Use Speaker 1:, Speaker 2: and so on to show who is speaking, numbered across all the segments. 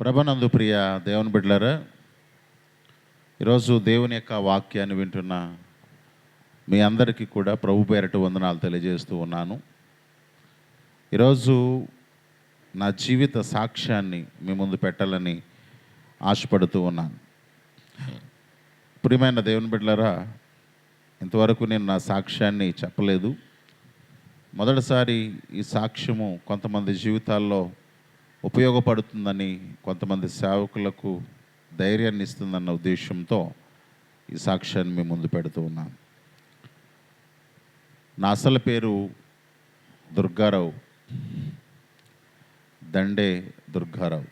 Speaker 1: ప్రభనందు ప్రియ దేవుని బిడ్డలారా ఈరోజు దేవుని యొక్క వాక్యాన్ని వింటున్న మీ అందరికీ కూడా ప్రభు పేరట వందనాలు తెలియజేస్తూ ఉన్నాను. ఈరోజు నా జీవిత సాక్ష్యాన్ని మీ ముందు పెట్టాలని ఆశపడుతూ ఉన్నాను. ప్రియమైన దేవుని బిడ్డలారా ఇంతవరకు నేను నా సాక్ష్యాన్ని చెప్పలేదు. మొదటిసారి ఈ సాక్ష్యము కొంతమంది జీవితాల్లో ఉపయోగపడుతుందని కొంతమంది సేవకులకు ధైర్యాన్ని ఇస్తుందన్న ఉద్దేశంతో ఈ సాక్ష్యాన్ని మేము ముందు పెడుతూ ఉన్నాను. నా అసలు పేరు దుర్గారావు. దండే దుర్గారావు.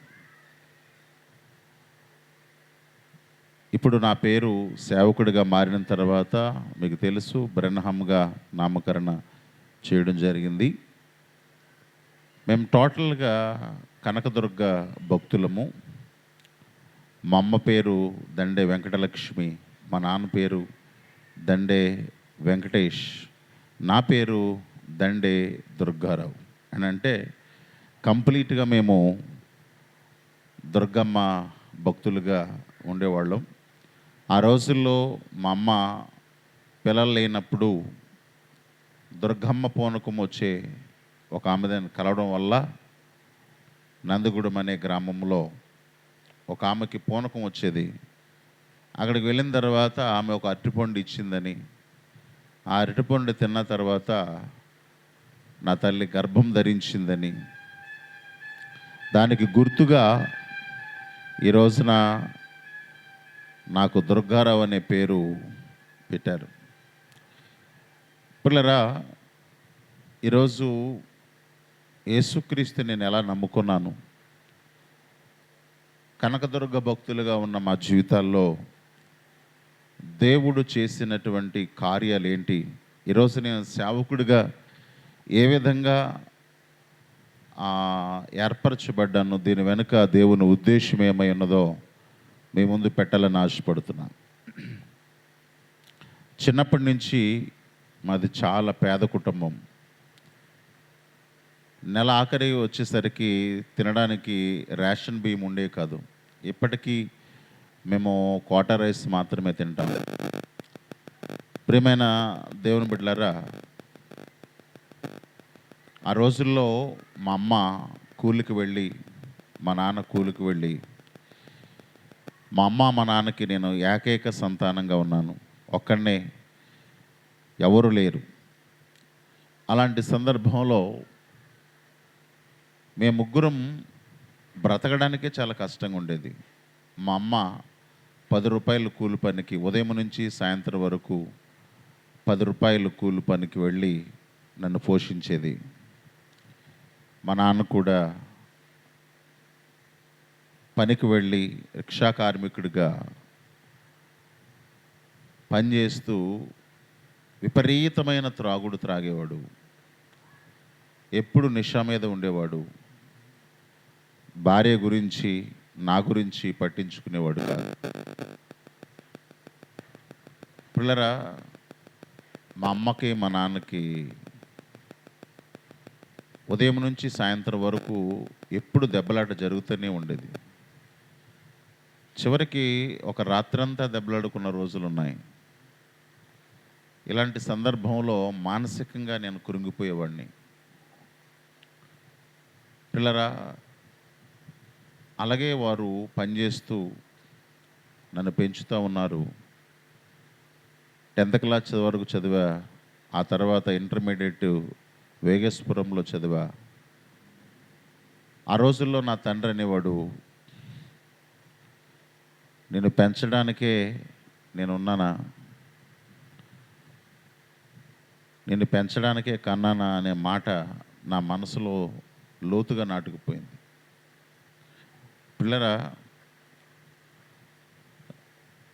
Speaker 1: ఇప్పుడు నా పేరు సేవకుడిగా మారిన తర్వాత మీకు తెలుసు బ్రెన్హమ్గా నామకరణ చేయడం జరిగింది. మేము టోటల్గా కనకదుర్గ భక్తులము. మా అమ్మ పేరు దండే వెంకటలక్ష్మి మా నాన్న పేరు దండే వెంకటేష్ నా పేరు దండే దుర్గారావు. అని అంటే కంప్లీట్గా మేము దుర్గమ్మ భక్తులుగా ఉండేవాళ్ళం. ఆ రోజుల్లో మా అమ్మ పిల్లలు లేనప్పుడు దుర్గమ్మ పూనకం వచ్చే ఒక ఆమెదాన్ని కలవడం వల్ల నందిగూడెం అనే గ్రామంలో ఒక ఆమెకి పూనకం వచ్చేది. అక్కడికి వెళ్ళిన తర్వాత ఆమె ఒక అరటిపండు ఇచ్చిందని. ఆ అరటిపండు తిన్న తర్వాత నా తల్లి గర్భం ధరించిందని. దానికి గుర్తుగా ఈ రోజున నాకు దుర్గారావు అనే పేరు పెట్టారు. పిల్లరా ఈరోజు యేసుక్రీస్తు నేను ఎలా నమ్ముకున్నాను? కనకదుర్గ భక్తులుగా ఉన్న మా జీవితాల్లో దేవుడు చేసినటువంటి కార్యాలు ఏంటి ఈరోజు నేను సేవకుడిగా ఏ విధంగా ఏర్పరచబడ్డాను? దీని వెనుక దేవుని ఉద్దేశం ఏమై ఉన్నదో మీ ముందు పెట్టాలని ఆశపడుతున్నాను చిన్నప్పటి నుంచి మాది చాలా పేద కుటుంబం. నెల ఆఖరి వచ్చేసరికి తినడానికి రేషన్ బియ్యం ఉండే కాదు. ఇప్పటికీ మేము క్వార్టర్ రైస్ మాత్రమే తింటాం. ప్రియమైన దేవుని బిడ్డలారా ఆ రోజుల్లో మా అమ్మ కూలికి వెళ్ళి మా నాన్న కూలికి వెళ్ళి మా అమ్మ మా నాన్నకి నేను ఏకైక సంతానంగా ఉన్నాను. ఒక్కడనే ఎవరు లేరు. అలాంటి సందర్భంలో మేము ముగ్గురం బ్రతకడానికే చాలా కష్టంగా ఉండేది. మా అమ్మ పది రూపాయలు కూలి పనికి ఉదయం నుంచి సాయంత్రం వరకు పది రూపాయలు కూలి పనికి వెళ్ళి నన్ను పోషించేది. మా నాన్న కూడా పనికి వెళ్ళి రిక్షా కార్మికుడిగా పనిచేస్తూ విపరీతమైన త్రాగుడు త్రాగేవాడు. ఎప్పుడు నిషా మీద ఉండేవాడు. భార్య గురించి నా గురించి పట్టించుకునేవాడు కాదు. పిల్లరా మా అమ్మకి మా నాన్నకి ఉదయం నుంచి సాయంత్రం వరకు ఎప్పుడు దెబ్బలాట జరుగుతూనే ఉండేది. చివరికి ఒక రాత్రంతా దెబ్బలాడుకున్న రోజులు ఉన్నాయి ఇలాంటి సందర్భంలో మానసికంగా నేను కురింగిపోయేవాడిని పిల్లరా అలాగే వారు పనిచేస్తూ నన్ను పెంచుతూ ఉన్నారు. టెన్త్ క్లాస్ వరకు చదివా. ఆ తర్వాత ఇంటర్మీడియట్ వేగేశ్వరంలో చదివా. ఆ రోజుల్లో నా తండ్రి అనేవాడు నేను పెంచడానికే నేను ఉన్నానా నిన్ను పెంచడానికే కన్నానా? అనే మాట నా మనసులో లోతుగా నాటుకుపోయింది. పిల్లరా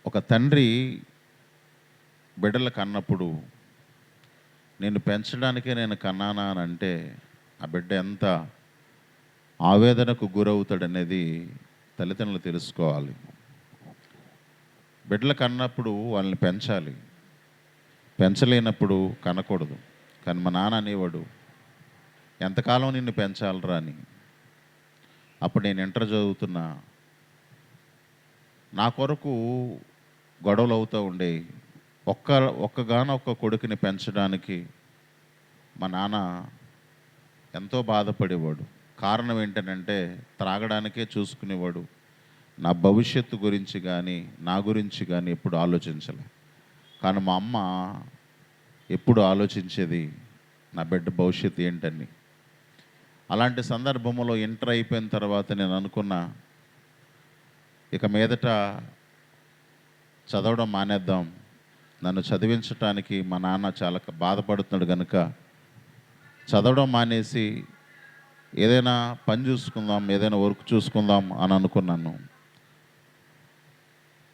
Speaker 1: ఒక తండ్రి బిడ్డలు కన్నప్పుడు నేను పెంచడానికే నేను కన్నానా అని అంటే ఆ బిడ్డ ఎంత ఆవేదనకు గురవుతాడనేది తల్లిదండ్రులు తెలుసుకోవాలి. బిడ్డలు కన్నప్పుడు వాళ్ళని పెంచాలి. పెంచలేనప్పుడు కనకూడదు. కానీ మా నాన్న అనేవాడు ఎంతకాలం నిన్ను పెంచాలరా అని. అప్పుడు నేను ఇంటర్ చదువుతున్నా. నా కొరకు గొడవలు అవుతూ ఉండేవి. ఒక్క ఒక్కగానొక్క కొడుకుని పెంచడానికి మా నాన్న ఎంతో బాధపడేవాడు. కారణం ఏంటనంటే త్రాగడానికే చూసుకునేవాడు. నా భవిష్యత్తు గురించి కానీ నా గురించి కానీ ఎప్పుడు ఆలోచించలే. కానీ మా అమ్మ ఎప్పుడు ఆలోచించేది నా బిడ్డ భవిష్యత్తు ఏంటని. అలాంటి సందర్భంలో ఇంటర్ అయిపోయిన తర్వాత నేను అనుకున్నా ఇక మీదట చదవడం మానేద్దాం. నన్ను చదివించటానికి మా నాన్న చాలా బాధపడుతున్నాడు కనుక చదవడం మానేసి ఏదైనా పని చూసుకుందాం ఏదైనా వర్క్ చూసుకుందాం అని అనుకున్నాను.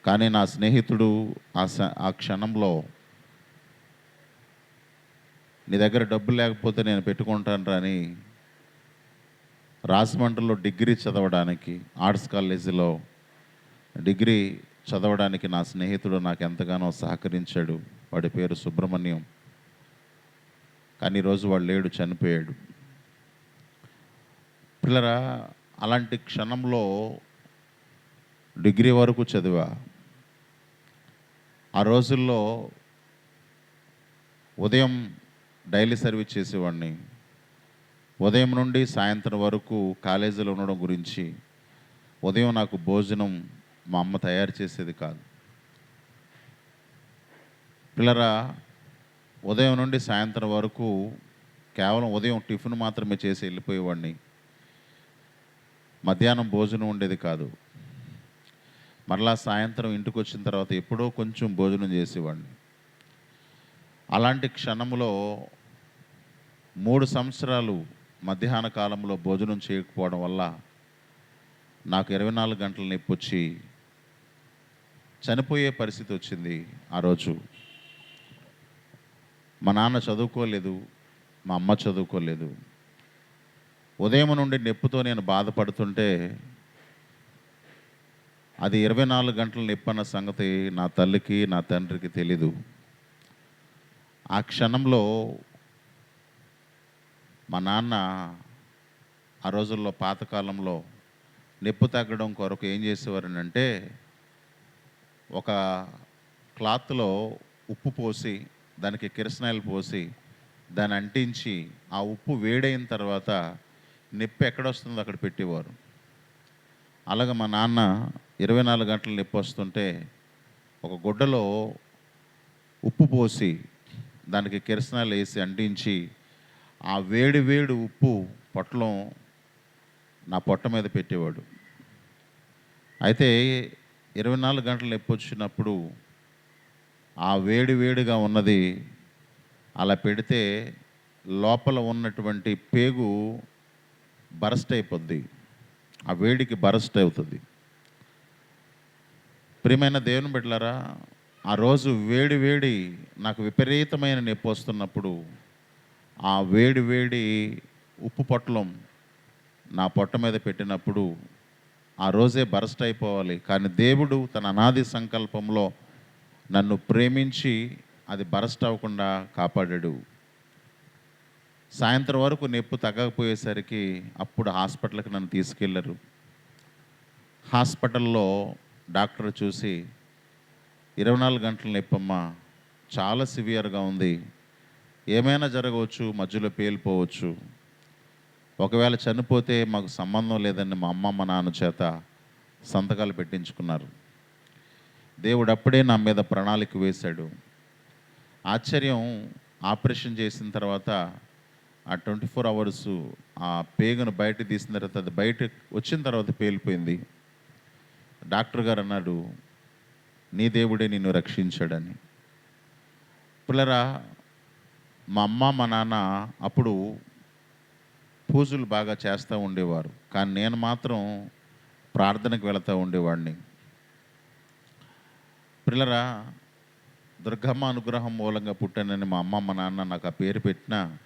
Speaker 1: కానీ నా స్నేహితుడు ఆ ఆ క్షణంలో నీ దగ్గర డబ్బు లేకపోతే నేను పెట్టుకుంటాను రాని రాజమండ్రిలో డిగ్రీ చదవడానికి ఆర్ట్స్ కాలేజీలో డిగ్రీ చదవడానికి నా స్నేహితుడు నాకు ఎంతగానో సహకరించాడు. వాడి పేరు సుబ్రహ్మణ్యం. కానీ ఈరోజు వాడు లేడు చనిపోయాడు. పిల్లరా అలాంటి క్షణంలో డిగ్రీ వరకు చదివా. ఆ రోజుల్లో ఉదయం డైలీ సర్వీస్ చేసేవాడిని. ఉదయం నుండి సాయంత్రం వరకు కాలేజీలో ఉండడం గురించి ఉదయం నాకు భోజనం మా అమ్మ తయారు చేసేది కాదు. పిల్లరా ఉదయం నుండి సాయంత్రం వరకు కేవలం ఉదయం టిఫిన్ మాత్రమే చేసి వెళ్ళిపోయేవాడిని. మధ్యాహ్నం భోజనం ఉండేది కాదు. మరలా సాయంత్రం ఇంటికి వచ్చిన తర్వాత ఎప్పుడో కొంచెం భోజనం చేసేవాడిని. అలాంటి క్షణంలో మూడు సంవత్సరాలు మధ్యాహ్న కాలంలో భోజనం చేయకపోవడం వల్ల నాకు ఇరవై నాలుగు గంటల నొప్పి వచ్చి చనిపోయే పరిస్థితి వచ్చింది ఆ రోజు. మా నాన్న చదువుకోలేదు మా అమ్మ చదువుకోలేదు. ఉదయం నుండి నొప్పితో నేను బాధపడుతుంటే అది ఇరవై నాలుగు గంటల నొప్పి అన్న సంగతి నా తల్లికి నా తండ్రికి తెలీదు. ఆ క్షణంలో మా నాన్న ఆ రోజుల్లో పాతకాలంలో నొప్పి తగ్గడం కొరకు ఏం చేసేవారనంటే ఒక క్లాత్లో ఉప్పు పోసి దానికి కిరసనాయిలు పోసి దాన్ని అంటించి ఆ ఉప్పు వేడైన తర్వాత నొప్పి ఎక్కడొస్తుందో అక్కడ పెట్టేవారు. అలాగే మా నాన్న ఇరవై నాలుగు గంటలు నొప్పి వస్తుంటే ఒక గుడ్డలో ఉప్పు పోసి దానికి కిరసనాలు వేసి అంటించి ఆ వేడి వేడి ఉప్పు పొట్టలం నా పొట్ట మీద పెట్టేవాడు. అయితే ఇరవై నాలుగు గంటలు నొప్పి వచ్చినప్పుడు ఆ వేడి వేడిగా ఉన్నది అలా పెడితే లోపల ఉన్నటువంటి పేగు బరస్ట్ అయిపోద్ది. ఆ వేడికి బరస్ట్ అవుతుంది. ప్రియమైన దేవుని బిడ్డలారా ఆ రోజు వేడి వేడి నాకు విపరీతమైన నొప్పి వస్తున్నప్పుడు ఆ వేడి వేడి ఉప్పు పొట్లం నా పొట్ట మీద పెట్టినప్పుడు ఆ రోజే బరస్ట్ అయిపోవాలి. కానీ దేవుడు తన అనాది సంకల్పంలో నన్ను ప్రేమించి అది బరస్ట్ అవ్వకుండా కాపాడాడు. సాయంత్రం వరకు నొప్పి తగ్గకపోయేసరికి అప్పుడు హాస్పిటల్కి నన్ను తీసుకెళ్ళరు హాస్పిటల్లో డాక్టర్ చూసి ఇరవై నాలుగు గంటల నొప్పమ్మ చాలా సివియర్గా ఉంది. ఏమైనా జరగవచ్చు మధ్యలో పేలిపోవచ్చు. ఒకవేళ చనిపోతే మాకు సంబంధం లేదని మా అమ్మ మా నాన్న చేత సంతకాలు పెట్టించుకున్నారు. దేవుడు అప్పుడే నా మీద ప్రణాళిక వేశాడు. ఆశ్చర్యం ఆపరేషన్ చేసిన తర్వాత ఆ ట్వంటీ ఫోర్ అవర్స్ ఆ పేగును బయట తీసిన తర్వాత అది బయట వచ్చిన తర్వాత పేలిపోయింది. డాక్టర్ గారు అన్నాడు నీ దేవుడే నిన్ను రక్షించాడని. పిల్లరా మా అమ్మ మా నాన్న అప్పుడు పూజలు బాగా చేస్తూ ఉండేవారు. కానీ నేను మాత్రం ప్రార్థనకు వెళుతూ ఉండేవాడిని. పిల్లరా దుర్గమ్మ అనుగ్రహం మూలంగా పుట్టానని మా అమ్మ మా నాన్న నాకు ఆ పేరు పెట్టినా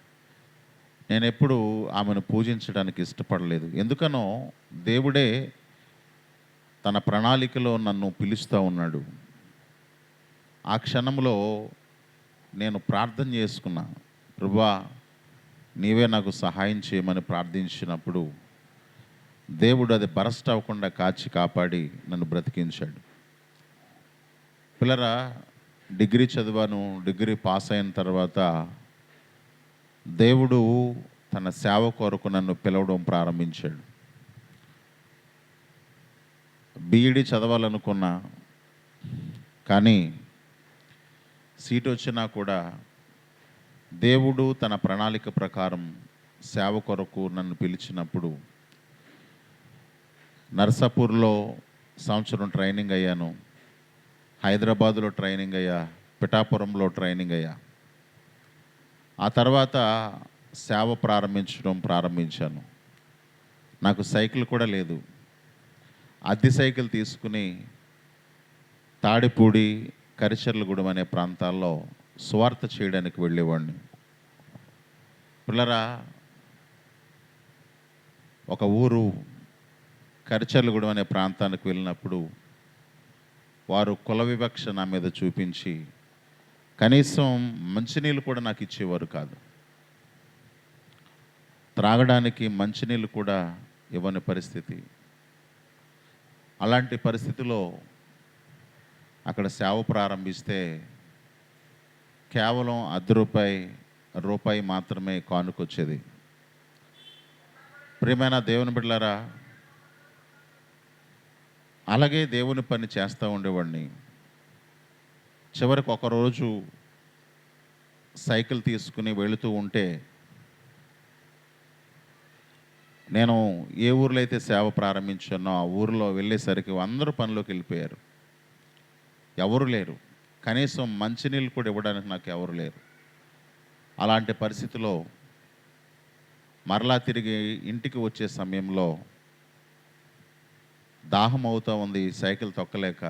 Speaker 1: నేను ఎప్పుడు ఆమెను పూజించడానికి ఇష్టపడలేదు. ఎందుకనో దేవుడే తన ప్రణాళికలో నన్ను పిలుస్తూ ఉన్నాడు. ఆ క్షణంలో నేను ప్రార్థన చేసుకున్నా ప్రభా నీవే నాకు సహాయం చేయమని ప్రార్థించినప్పుడు దేవుడు అది బరస్ట్ అవ్వకుండా కాచి కాపాడి నన్ను బ్రతికించాడు. పిల్లరా డిగ్రీ చదివాను డిగ్రీ పాస్ అయిన తర్వాత దేవుడు తన సేవ కొరకు నన్ను పిలవడం ప్రారంభించాడు. బీఈడి చదవాలనుకున్నా కానీ సీటు వచ్చినా కూడా దేవుడు తన ప్రణాళిక ప్రకారం సేవ కొరకు నన్ను పిలిచినప్పుడు నర్సాపూర్లో సంవత్సరం ట్రైనింగ్ అయ్యాను. హైదరాబాదులో ట్రైనింగ్ అయ్యా పిఠాపురంలో ట్రైనింగ్ అయ్యా. ఆ తర్వాత సేవ ప్రారంభించడం ప్రారంభించాను. నాకు సైకిల్ కూడా లేదు. అద్దె సైకిల్ తీసుకుని తాడిపూడి కరిచర్లగూడెం అనే ప్రాంతాల్లో స్వార్థ చేయడానికి వెళ్ళేవాడిని. పిల్లరా ఒక ఊరు కరిచర్లగూడెం అనే ప్రాంతానికి వెళ్ళినప్పుడు వారు కుల వివక్ష నా మీద చూపించి కనీసం మంచినీళ్ళు కూడా నాకు ఇచ్చేవారు కాదు. త్రాగడానికి మంచినీళ్ళు కూడా ఇవ్వని పరిస్థితి. అలాంటి పరిస్థితిలో అక్కడ సేవ ప్రారంభిస్తే కేవలం అర్ధ రూపాయి రూపాయి మాత్రమే కానుకొచ్చేది. ప్రియమైన దేవుని బిడ్డలారా అలాగే దేవుని పని చేస్తూ ఉండేవాడిని. చివరికి ఒకరోజు సైకిల్ తీసుకుని వెళుతూ ఉంటే నేను ఏ ఊర్లో అయితే సేవ ప్రారంభించానో ఆ ఊరిలో వెళ్ళేసరికి అందరూ పనిలోకి వెళ్ళిపోయారు. ఎవరు లేరు. కనీసం మంచినీళ్ళు కూడా ఇవ్వడానికి నాకు ఎవరు లేరు. అలాంటి పరిస్థితిలో మరలా తిరిగి ఇంటికి వచ్చే సమయంలో దాహం అవుతూ ఉంది సైకిల్ తొక్కలేక.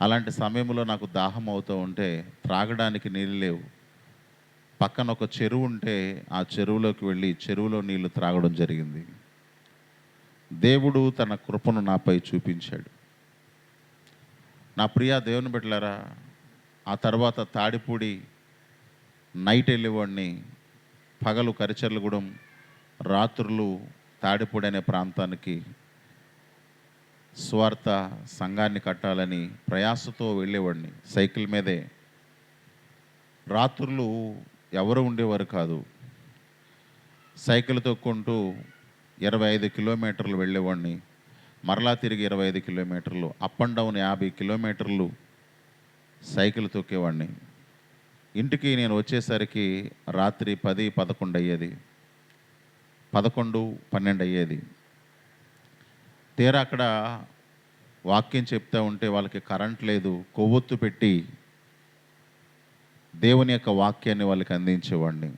Speaker 1: అలాంటి సమయంలో నాకు దాహం అవుతూ ఉంటే త్రాగడానికి నీళ్ళు లేవు. పక్కన ఒక చెరువు ఉంటే ఆ చెరువులోకి వెళ్ళి చెరువులో నీళ్ళు త్రాగడం జరిగింది. దేవుడు తన కృపను నాపై చూపించాడు. నా ప్రియ దేవుని బిడ్డలారా ఆ తర్వాత తాడిపూడి నైట్ వెళ్ళేవాడిని. పగలు కరిచర్లగూడెం రాత్రులు తాడిపూడి అనే ప్రాంతానికి స్వార్థ సంఘాన్ని కట్టాలని ప్రయాసతో వెళ్ళేవాడిని. సైకిల్ మీదే. రాత్రులు ఎవరు ఉండేవారు కాదు. సైకిల్ తొక్కుంటూ ఇరవై ఐదు కిలోమీటర్లు వెళ్ళేవాడిని. మరలా తిరిగి ఇరవై ఐదు కిలోమీటర్లు అప్ అండ్ డౌన్ యాభై కిలోమీటర్లు సైకిల్ తొక్కేవాడిని. ఇంటికి నేను వచ్చేసరికి రాత్రి పది పదకొండు అయ్యేది. పదకొండు పన్నెండు అయ్యేది. తీరా అక్కడ వాక్యం చెప్తా ఉంటే వాళ్ళకి కరెంట్ లేదు కొవ్వొత్తు పెట్టి దేవుని యొక్క వాక్యాన్ని వాళ్ళకి అందించేవాడిని.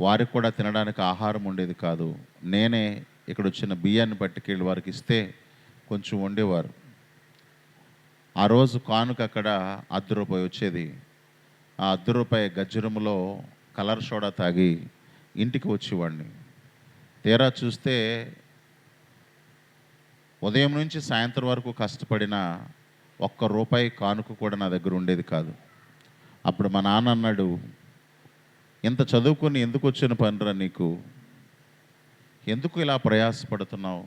Speaker 1: వారికి కూడా తినడానికి ఆహారం ఉండేది కాదు. నేనే ఇక్కడ వచ్చిన బియ్యాన్ని పట్టుకెళ్ళి వారికి ఇస్తే కొంచెం వండేవారు. ఆ రోజు కానుక అక్కడ అర్ధ రూపాయి వచ్చేది. ఆ అర్ధ రూపాయి గజ్జరములో కలర్ సోడా తాగి ఇంటికి వచ్చేవాడిని. తీరా చూస్తే ఉదయం నుంచి సాయంత్రం వరకు కష్టపడిన ఒక్క రూపాయి కానుక కూడా నా దగ్గర ఉండేది కాదు. అప్పుడు మా నాన్న అన్నాడు ఇంత చదువుకొని ఎందుకు వచ్చిన పనిరా నీకు? ఎందుకు ఇలా ప్రయాసపడుతున్నావు?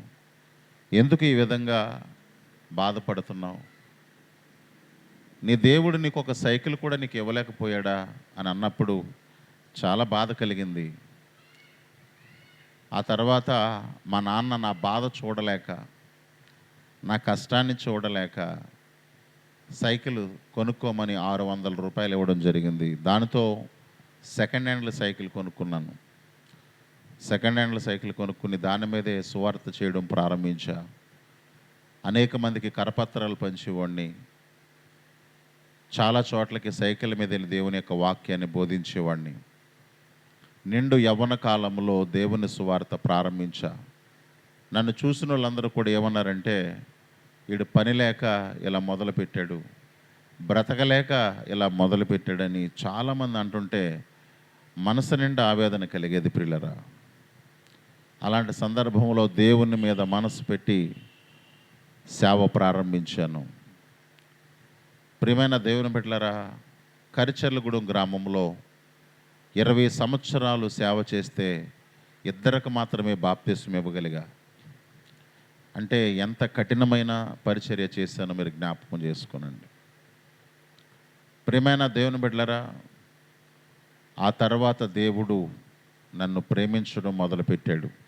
Speaker 1: ఎందుకు ఈ విధంగా బాధపడుతున్నావు? నీ దేవుడు నీకు ఒక సైకిల్ కూడా నీకు ఇవ్వలేకపోయాడా? అని అన్నప్పుడు చాలా బాధ కలిగింది. ఆ తర్వాత మా నాన్న నా బాధ చూడలేక నా కష్టాన్ని చూడలేక సైకిల్ కొనుక్కోమని ఆరు వందల రూపాయలు ఇవ్వడం జరిగింది. దానితో సెకండ్ హ్యాండ్ల సైకిల్ కొనుక్కున్నాను. సెకండ్ హ్యాండ్ల సైకిల్ కొనుక్కుని దాని మీదే సువార్త చేయడం ప్రారంభించా. అనేక మందికి కరపత్రాలు పంచేవాడిని చాలా చోట్లకి సైకిల్ మీద వెళ్ళి దేవుని యొక్క వాక్యాన్ని బోధించేవాడిని నిండు యవ్వన కాలంలో దేవుని సువార్త ప్రారంభించా. నన్ను చూసిన వాళ్ళందరూ కూడా ఏమన్నారంటే వీడు పని లేక ఇలా మొదలు పెట్టాడు బ్రతకలేక ఇలా మొదలు పెట్టాడని చాలామంది అంటుంటే మనసు నిండా ఆవేదన కలిగేది ప్రిల్లరా అలాంటి సందర్భంలో దేవుని మీద మనసు పెట్టి సేవ ప్రారంభించాను. ప్రియమైన దేవుని బిడ్డలారా కరిచర్లగూడెం గ్రామంలో ఇరవై సంవత్సరాలు సేవ చేస్తే ఇద్దరికి మాత్రమే బాప్తీసం ఇవ్వగలిగా. అంటే ఎంత కఠినమైన పరిచర్య చేశానో మీరు జ్ఞాపకం చేసుకోనండి. ప్రియమైన దేవుని బిడ్డలరా ఆ తర్వాత దేవుడు నన్ను ప్రేమించడం మొదలుపెట్టాడు.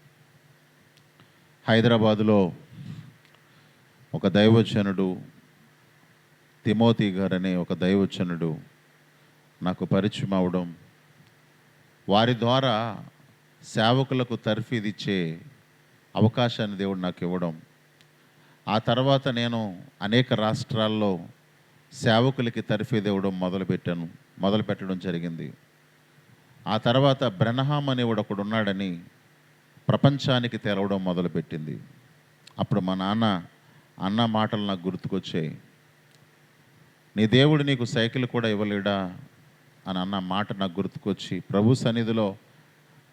Speaker 1: హైదరాబాదులో ఒక దైవజనుడు తిమోతి గారు అనే ఒక దైవజనుడు నాకు పరిచయం అవడం వారి ద్వారా సేవకులకు తర్ఫీదిచ్చే అవకాశాన్ని దేవుడు నాకు ఇవ్వడం. ఆ తర్వాత నేను అనేక రాష్ట్రాల్లో సేవకులకి తర్ఫీదు ఇవ్వడం మొదలుపెట్టాను మొదలు పెట్టడం జరిగింది. ఆ తర్వాత బ్రెనహాం అనేవాడు ఒకడు ఉన్నాడని ప్రపంచానికి తెలవడం మొదలుపెట్టింది. అప్పుడు మా నాన్న అన్న మాటలు నాకు గుర్తుకొచ్చాయి. నీ దేవుడు నీకు సైకిల్ కూడా ఇవ్వలేడా? అని అన్న మాట నాకు గుర్తుకొచ్చి ప్రభు సన్నిధిలో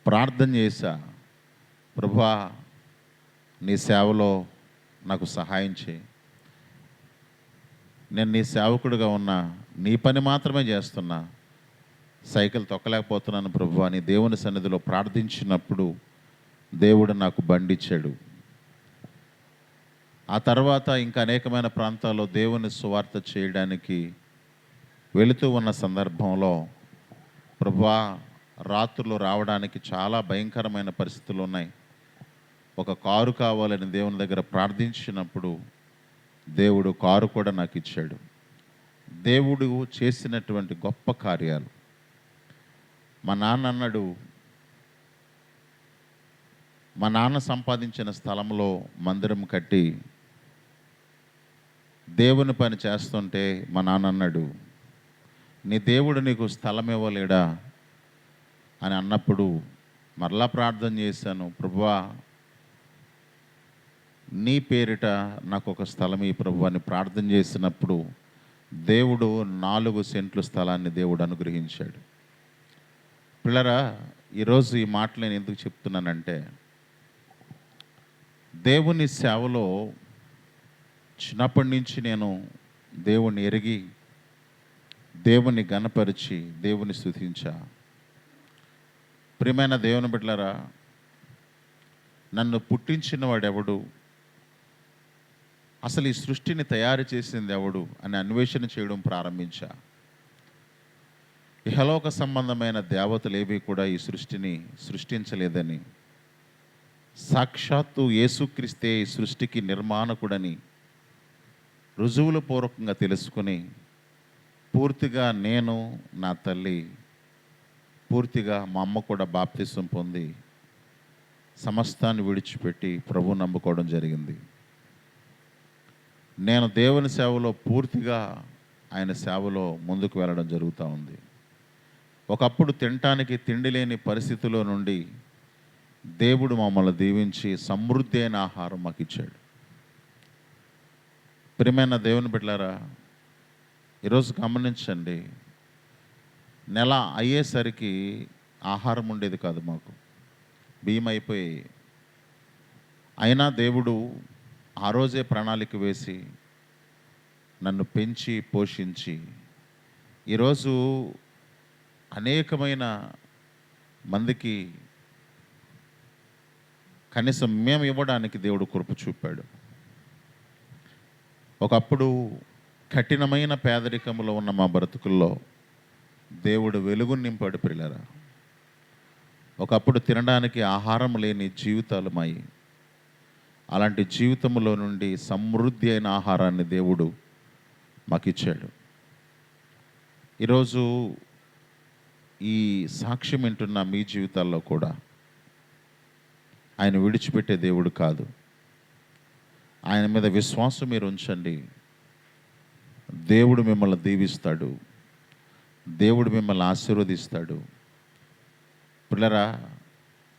Speaker 1: ప్రార్థన చేశా. ప్రభువా నీ సేవలో నాకు సహాయం చేయి. నేను నీ సేవకుడిగా ఉన్నా నీ పని మాత్రమే చేస్తున్నా. సైకిల్ తొక్కలేకపోతున్నాను ప్రభు. అని దేవుని సన్నిధిలో ప్రార్థించినప్పుడు దేవుడు నాకు బండిచ్చాడు. ఆ తర్వాత ఇంకా అనేకమైన ప్రాంతాల్లో దేవుని సువార్త చేయడానికి వెళుతూ ఉన్న సందర్భంలో ప్రభువా రాత్రులు రావడానికి చాలా భయంకరమైన పరిస్థితులు ఉన్నాయి. ఒక కారు కావాలని దేవుని దగ్గర ప్రార్థించినప్పుడు దేవుడు కారు కూడా నాకు ఇచ్చాడు. దేవుడు చేసినటువంటి గొప్ప కార్యాలు. మా నాన్న అన్నాడు మా నాన్న సంపాదించిన స్థలంలో మందిరం కట్టి దేవుని పని చేస్తుంటే మా నాన్న అన్నాడు నీ దేవుడు నీకు స్థలం ఇవ్వలేడా? అని అన్నప్పుడు మరలా ప్రార్థన చేశాను ప్రభువా నీ పేరిట నాకు ఒక స్థలం ఈ ప్రభు అని ప్రార్థన చేసినప్పుడు దేవుడు నాలుగు సెంట్లు స్థలాన్ని దేవుడు అనుగ్రహించాడు. పిల్లరా ఈరోజు ఈ మాటలు నేను ఎందుకు చెప్తున్నానంటే దేవుని సేవలో చిన్నప్పటి నుంచి నేను దేవుణ్ణి ఎరిగి దేవుని గణపరిచి దేవుని స్థుతించా ప్రియమైన దేవుని బిడ్డలరా నన్ను పుట్టించిన వాడెవడు? అసలు ఈ సృష్టిని తయారు చేసింది ఎవడు? అని అన్వేషణ చేయడం ప్రారంభించా. ఇహలోక సంబంధమైన దేవతలు ఏవి కూడా ఈ సృష్టిని సృష్టించలేదని సాక్షాత్తు యేసుక్రీస్తే సృష్టికి నిర్మాణకుడని రుజువుల పూర్వకంగా తెలుసుకుని పూర్తిగా నేను నా తల్లి పూర్తిగా మా అమ్మ కూడా బాప్తిసం పొంది సమస్తాన్ని విడిచిపెట్టి ప్రభు నమ్ముకోవడం జరిగింది. నేను దేవుని సేవలో పూర్తిగా ఆయన సేవలో ముందుకు వెళ్ళడం జరుగుతూ ఉంది. ఒకప్పుడు తినటానికి తిండి లేని పరిస్థితిలో నుండి దేవుడు మమ్మల్ని దీవించి సమృద్ధి అయిన ఆహారం మాకు ఇచ్చాడు. ప్రియమైన దేవుని పెట్టారా ఈరోజు గమనించండి నెల అయ్యేసరికి ఆహారం ఉండేది కాదు మాకు. బియ్యం అయిపోయి అయినా దేవుడు ఆ రోజే ప్రణాళిక వేసి నన్ను పెంచి పోషించి ఈరోజు అనేకమైన మందికి కనీసం మేము ఇవ్వడానికి దేవుడు కృప చూపాడు. ఒకప్పుడు కఠినమైన పేదరికంలో ఉన్న మా బ్రతుకుల్లో దేవుడు వెలుగు నింపాడు పిల్లరా ఒకప్పుడు తినడానికి ఆహారం లేని జీవితాలు మాయి. అలాంటి జీవితంలో నుండి సమృద్ధి అయిన ఆహారాన్ని దేవుడు మాకిచ్చాడు. ఈరోజు ఈ సాక్ష్యం వింటున్న మీ జీవితాల్లో కూడా ఆయన విడిచిపెట్టే దేవుడు కాదు. ఆయన మీద విశ్వాసం మీరు ఉంచండి. దేవుడు మిమ్మల్ని దీవిస్తాడు. దేవుడు మిమ్మల్ని ఆశీర్వదిస్తాడు. పిల్లరా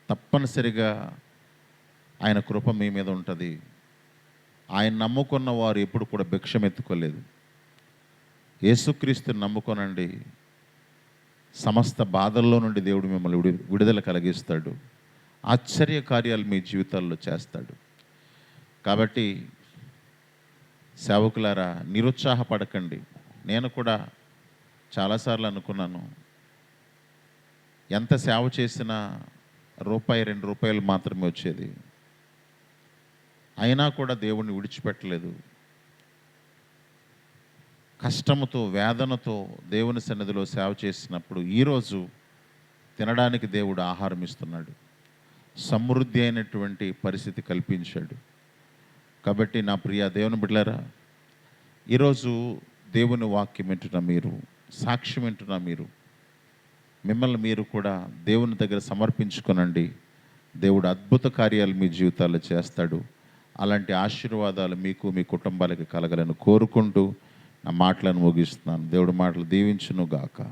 Speaker 1: తప్పనిసరిగా ఆయన కృప మీ మీద ఉంటుంది. ఆయన నమ్ముకున్న వారు ఎప్పుడు కూడా భిక్షం ఎత్తుకోలేదు. యేసుక్రీస్తుని నమ్ముకోనండి. సమస్త బాధల్లో నుండి దేవుడు మిమ్మల్ని విడి విడుదల కలిగిస్తాడు. ఆశ్చర్య కార్యాలు మీ జీవితాల్లో చేస్తాడు. కాబట్టి సేవకులారా నిరుత్సాహపడకండి. నేను కూడా చాలాసార్లు అనుకున్నాను ఎంత సేవ చేసినా రూపాయి రెండు రూపాయలు మాత్రమే వచ్చేది. అయినా కూడా దేవుణ్ణి విడిచిపెట్టలేదు. కష్టముతో వేదనతో దేవుని సన్నిధిలో సేవ చేసినప్పుడు ఈరోజు తినడానికి దేవుడు ఆహారం ఇస్తున్నాడు. సమృద్ధి అయినటువంటి పరిస్థితి కల్పించాడు. కాబట్టి నా ప్రియ దేవుని బిడ్డలారా ఈరోజు దేవుని వాక్యం వింటున్న మీరు సాక్ష్యం వింటున్న మీరు మిమ్మల్ని మీరు కూడా దేవుని దగ్గర సమర్పించుకొనండి. దేవుడు అద్భుత కార్యాలు మీ జీవితాల్లో చేస్తాడు. అలాంటి ఆశీర్వాదాలు మీకు మీ కుటుంబాలకి కలగలను కోరుకుంటూ నా మాటలను ముగిస్తున్నాను. దేవుడి మాటలు దీవించును గాక